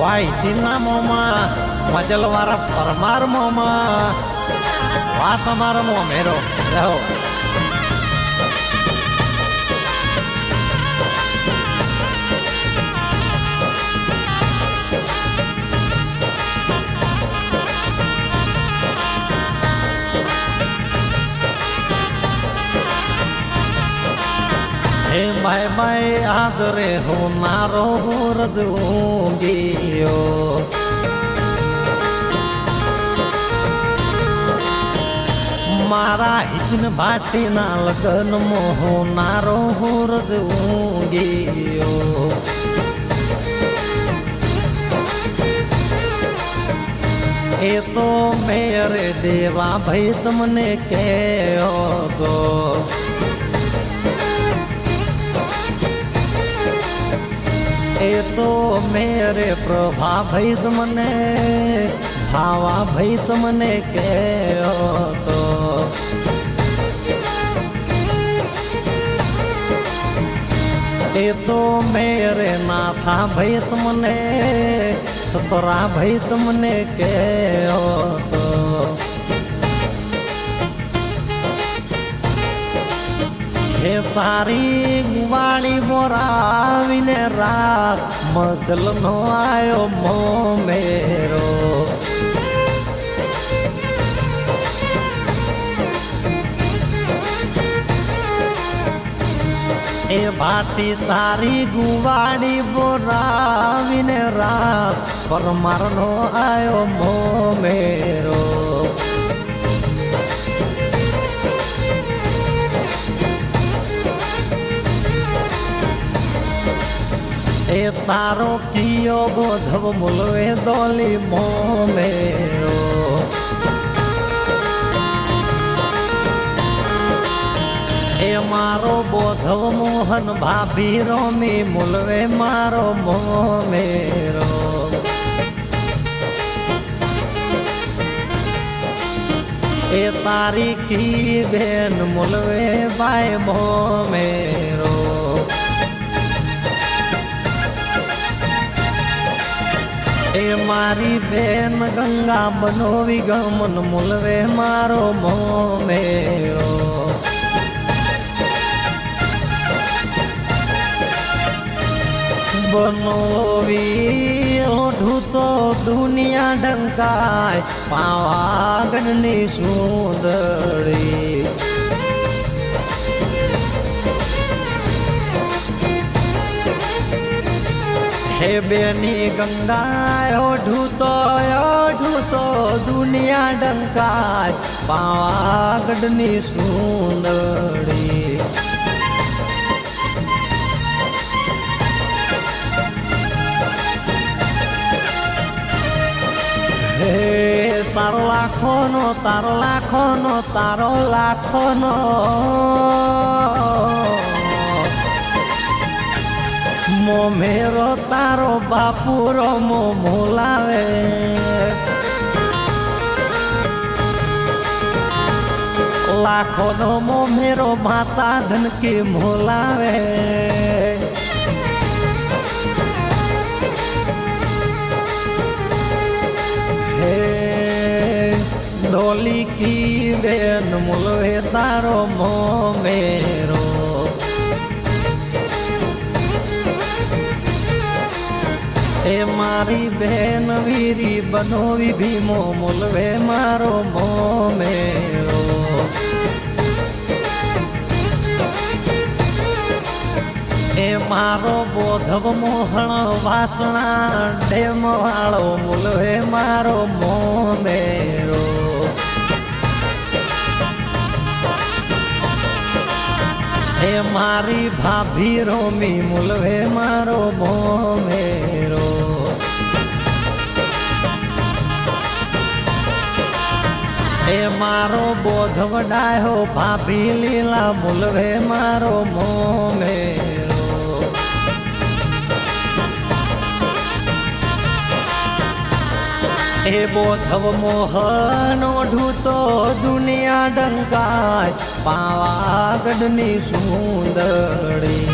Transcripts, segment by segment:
વાયતીના મોમાં મજલવાળા પરમાર મોમાં વાત મો મોમેરો રહો માય માય આદરે હું નારો રજૂંગીયો મારા હિજન ભાટીના લગન મોહો નારો રજૂંગીયો એ તો મેરે દેવા ભાઈ તમને કહો એ તો મેરે પ્રભા ભાઈ તમને, ભાવા ભાઈ તમને કહો તો એ તો મેરે નાથા ભાઈ તમને, સતરા ભાઈ તમને કહો તો હે તારી ગુવાળી બોરાવીને રાત મજલનો આયો મો મેરો એ ભાટી તારી ગુવાડી બોરાવીને રાત પરમારનો આયો મો મેરો એ તારો કિયો બોધવ મુલવે દોલી મો મેરો એ મારો બોધવ મોહન ભાભી રોમી મુલવે મારો મો મેરો એ તારી કી બેન એ મારી બેન ગંગા બનો વિગમન મુલવે મારો મો મેરો બનોવી ઓઢું તો દુનિયા ડંકાય પાવાગઢની સુંદરી. હે બેની ગંગા ઓઢું તો ઓઢું તો દુનિયા ડંકાય, પાવાગઢની સુંદરી. હે તારો લાખો નો તારો લાખો નો તારો લાખો નો મો મેરો તારો બાપુરો મો મોલાવે. લાખો નો મો મેરો માતા ધનકી મોલાવે. હે કી બેન, મોલવે તારો મો મેરો એ મારી બેન વીરી બનો ભીમો મોલવે મારો મો મેરો એ મારો બોધવ મોહણ વાસણા ડેમ વાળો મુલવે મારો મો મેરો એ મારી ભાભી રોમી મુલવે મારો મો એ મારો બોધ વડાયો, ભાભી લીલા મુલવે મારો મોમે એ બોધવ મોહન, ઓઢું તો દુનિયા ડંકાય પાવાગઢની સુંદરી.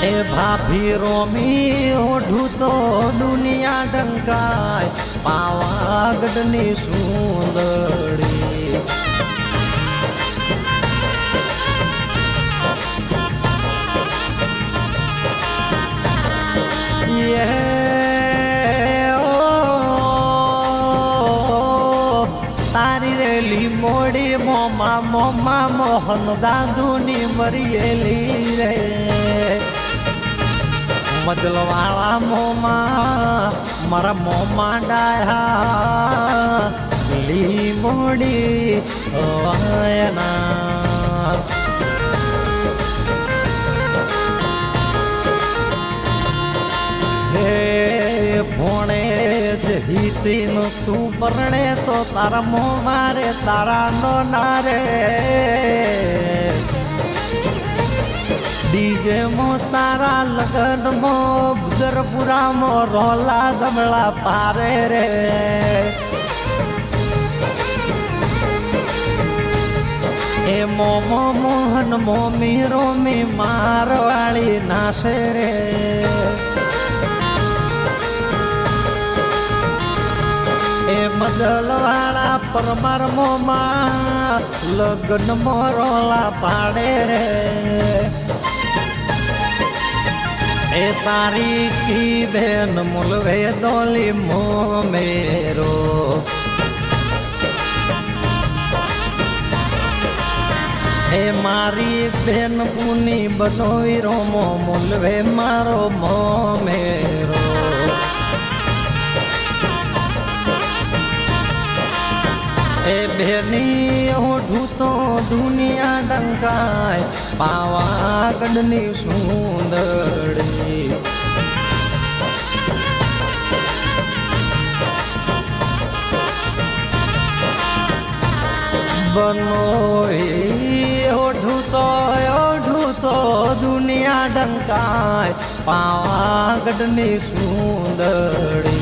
ભાભી રોમી ઓઢું તો દુનિયા ડંકાય, પાવાગઢની સુંદરી. તારી રેલી મોડી મોમા મોમા મોહન દાદુની મરિયેલી રે. મદલવાળા મોમાં મારા મોમાં ડાયા લી મોડી વાયના હે ભોણે જ હિતીનું તું પરણે તો તારા મોમાં રે તારા નો નારે ડીજે મો, તારા લગન મો ગરપુરા મો રોલા ધમળા પારે રે. એ મોમો, મોહન, મોમી, રોમી, મારવાળી નાશે રે. એ મદલવાળા પરમાર મોમાં, લગ્ન મોરોલા પાડે રે. એ તારી કી બેન મુલવે દોલી મો મેરો. હે મારી બેન પુની બનો રોમો મુલવે મારો મો મેરો. એ બેની ઓઢું તો દુનિયા ડંકાય, પાવાગઢની સુંદરી બનો ઓઢું તો ઓઢું તો દુનિયા ડંકાય, પાવાગઢની સુંદરી